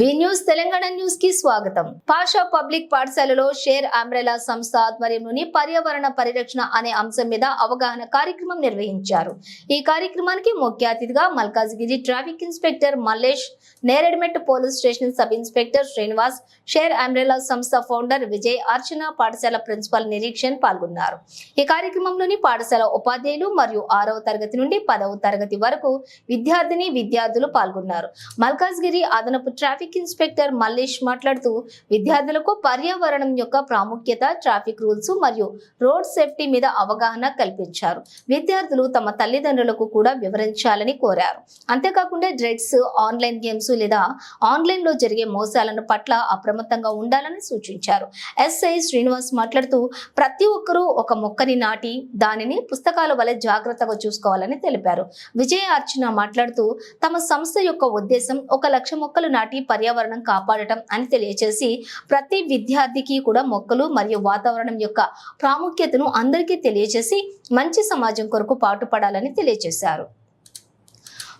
వి news Telangana న్యూస్కి స్వాగతం. Pasha public పాఠశాలలో షేర్ అంబ్రెలా సంస్థ ఆధ్వర్యంలోని పర్యావరణ పరిరక్షణ అనే అంశం మీద అవగాహన కార్యక్రమం నిర్వహించారు. ఈ కార్యక్రమానికి ముఖ్య అతిథిగా Malkajgiri traffic inspector Mallesh Neredmet police station sub inspector Srinivas share umbrella సంస్థ ఫౌండర్ విజయ్ అర్చన పాఠశాల ప్రిన్సిపల్ నిరీక్షణ్ పాల్గొన్నారు. ఈ కార్యక్రమంలోని పాఠశాల ఉపాధ్యాయులు మరియు ఆరవ తరగతి నుండి పదవ తరగతి వరకు విద్యార్థిని విద్యార్థులు పాల్గొన్నారు. మల్కాజ్గిరి అదనపు ట్రాఫిక్ ఇన్స్పెక్టర్ మల్లేష్ మాట్లాడుతూ విద్యార్థులకు పర్యావరణం యొక్క ప్రాముఖ్యత ట్రాఫిక్ రూల్స్ మరియు రోడ్ సేఫ్టీ మీద అవగాహన కల్పించారు. విద్యార్థులు తమ తల్లిదండ్రులకు కూడా వివరించాలని కోరారు. అంతేకాకుండా డ్రగ్స్ ఆన్లైన్ గేమ్స్ లేదా ఆన్లైన్లో జరిగే మోసాలను పట్ల అప్రమత్తంగా ఉండాలని సూచించారు. ఎస్ఐ శ్రీనివాస్ మాట్లాడుతూ ప్రతి ఒక్కరూ ఒక మొక్కని నాటి దానిని పుస్తకాల వలె జాగ్రత్తగా చూసుకోవాలని తెలిపారు. విజయ అర్చన మాట్లాడుతూ తమ సంస్థ యొక్క ఉద్దేశం ఒక లక్ష మొక్కలు నాటి పర్యావరణం కాపాడటం అని తెలియజేసి ప్రతి విద్యార్థికి కూడా మొక్కలు మరియు వాతావరణం యొక్క ప్రాముఖ్యతను అందరికీ తెలియజేసి మంచి సమాజం కొరకు పాటుపడాలని తెలియజేశారు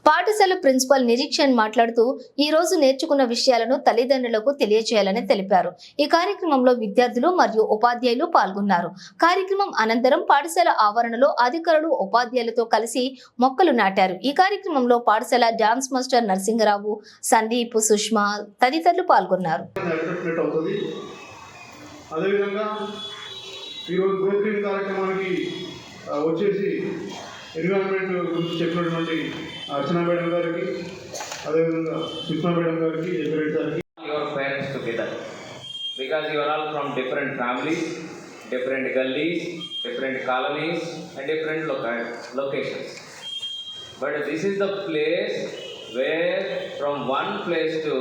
పాఠశాల ప్రిన్సిపల్ నిరీక్షణ్ మాట్లాడుతూ ఈ రోజు నేర్చుకున్న విషయాలను తల్లిదండ్రులకు తెలియజేయాలని తెలిపారు. ఈ కార్యక్రమంలో విద్యార్థులు మరియు ఉపాధ్యాయులు పాల్గొన్నారు. కార్యక్రమం అనంతరం పాఠశాల ఆవరణలో అధికారులు ఉపాధ్యాయులతో కలిసి మొక్కలు నాటారు. ఈ కార్యక్రమంలో పాఠశాల డాన్స్ మాస్టర్ నరసింహరావు సందీప్ సుష్మా తదితరులు పాల్గొన్నారు. అదేవిధంగా ఈరోజు గ్రోత్రీన్ కార్యక్రమానికి వచ్చేసి ఎన్విరాన్మెంట్ గురించి చెప్పినటువంటి అర్చన మేడం గారికి అదేవిధంగా సుష్మా మేడం గారికి జగ్గిరెడ్డి గారికి your parents together because you are all from different families, different gullies, different colonies, and different loca- locations. But this is the place where from one place to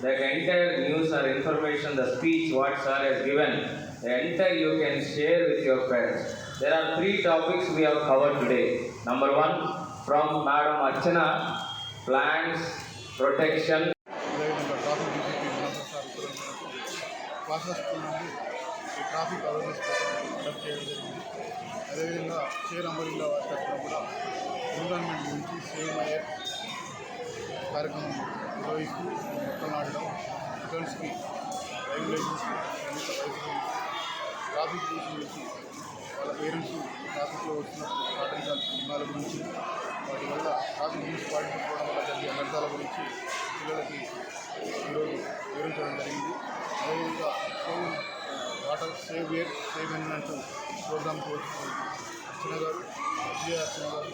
the entire news or information, the speech what sir has given, the entire you can share with your parents. There are three topics we have covered today. Number one, from Madam Archana, plants, protection, traffic traffic awareness program conduct చేయడం జరిగింది అదేవిధంగా share umbrella వారి తరఫున కూడా environment గురించి same అయ్యే కార్యక్రమం నిర్వహిస్తూ మొత్తం ఆడడం స్టూడెంట్స్కి రెగ్యులేషన్స్కి ట్రాఫిక్ గురించి పేరెంట్స్ ట్రాఫిక్లో వచ్చిన పాటించాల్సిన నియమాల గురించి వాటి వల్ల ట్రాఫిక్ రూల్స్ పాటించకపోవడం వల్ల జరిగే అనర్థాల గురించి పిల్లలకి ఈరోజు వివరించడం జరిగింది. అదేవిధంగా save water save year save environment program course Archana గారు విజయ అర్చన గారు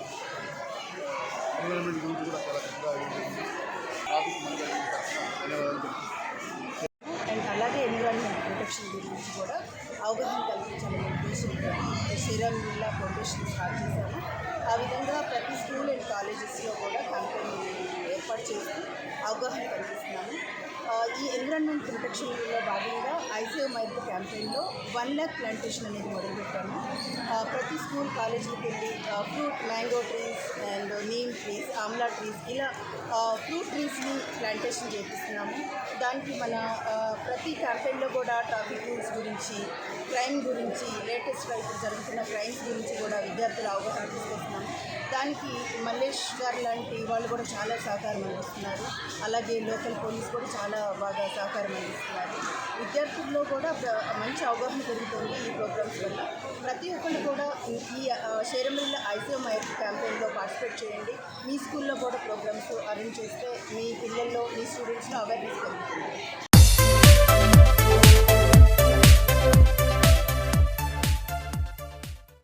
ఎన్విరాన్మెంట్ గురించి కూడా చాలా చక్కగా వివరించింది ట్రాఫిక్ మనకి ధన్యవాదాలు. అలాగే ఎన్విరాన్మెంట్ ప్రొటెక్షన్ గురించి కూడా అవగాహన కల్పించాలనే ఉద్దేశంతో శ్రీరామ్ జిల్లా ఫౌండేషన్ స్టార్ట్ చేశాము. ఆ విధంగా ప్రతి స్కూల్ అండ్ కాలేజెస్లో కూడా కంపెనీ ఏర్పాటు చేసి అవగాహన కల్పిస్తున్నాము. ఈ ఎన్విరాన్మెంట్ ప్రొటెక్షన్లో భాగంగా ఐసీఓ మైక్ క్యాంపెయిన్లో వన్ ల్యాక్ ప్లాంటేషన్ అనేది మొదలుపెట్టాము. ప్రతి స్కూల్ కాలేజీకి వెళ్ళి fruit mango trees and neem trees amla trees ఇలా ఫ్రూట్ ట్రీస్ని ప్లాంటేషన్ చేపిస్తున్నాము. దానికి మన ప్రతి క్యాంపెయిన్లో కూడా ట్రాఫిక్ రూల్స్ గురించి క్రైమ్ గురించి లేటెస్ట్ ఇప్పుడు జరుగుతున్న క్రైమ్స్ గురించి కూడా విద్యార్థులు అవగాహన తీసుకొస్తున్నాము. దానికి మల్లేష్ గారు లాంటి వాళ్ళు కూడా చాలా సహకారం అందిస్తున్నారు. అలాగే లోకల్ పోలీస్ కూడా చాలా బాగా సహకారం అందిస్తున్నారు. విద్యార్థుల్లో కూడా మంచి అవగాహన పెరుగుతుంది ఈ ప్రోగ్రామ్స్ వల్ల. ప్రతి ఒక్కరు కూడా ఈ- షేరమిల్ల ఐసీఎం ఐఎఫ్ క్యాంపెయిన్లో పార్టిసిపేట్ చేయండి. మీ స్కూల్లో కూడా ప్రోగ్రామ్స్ అరేంజ్ చేస్తే మీ పిల్లల్లో మీ స్టూడెంట్స్లో అవేర్నెస్ పెరుగుతుంది.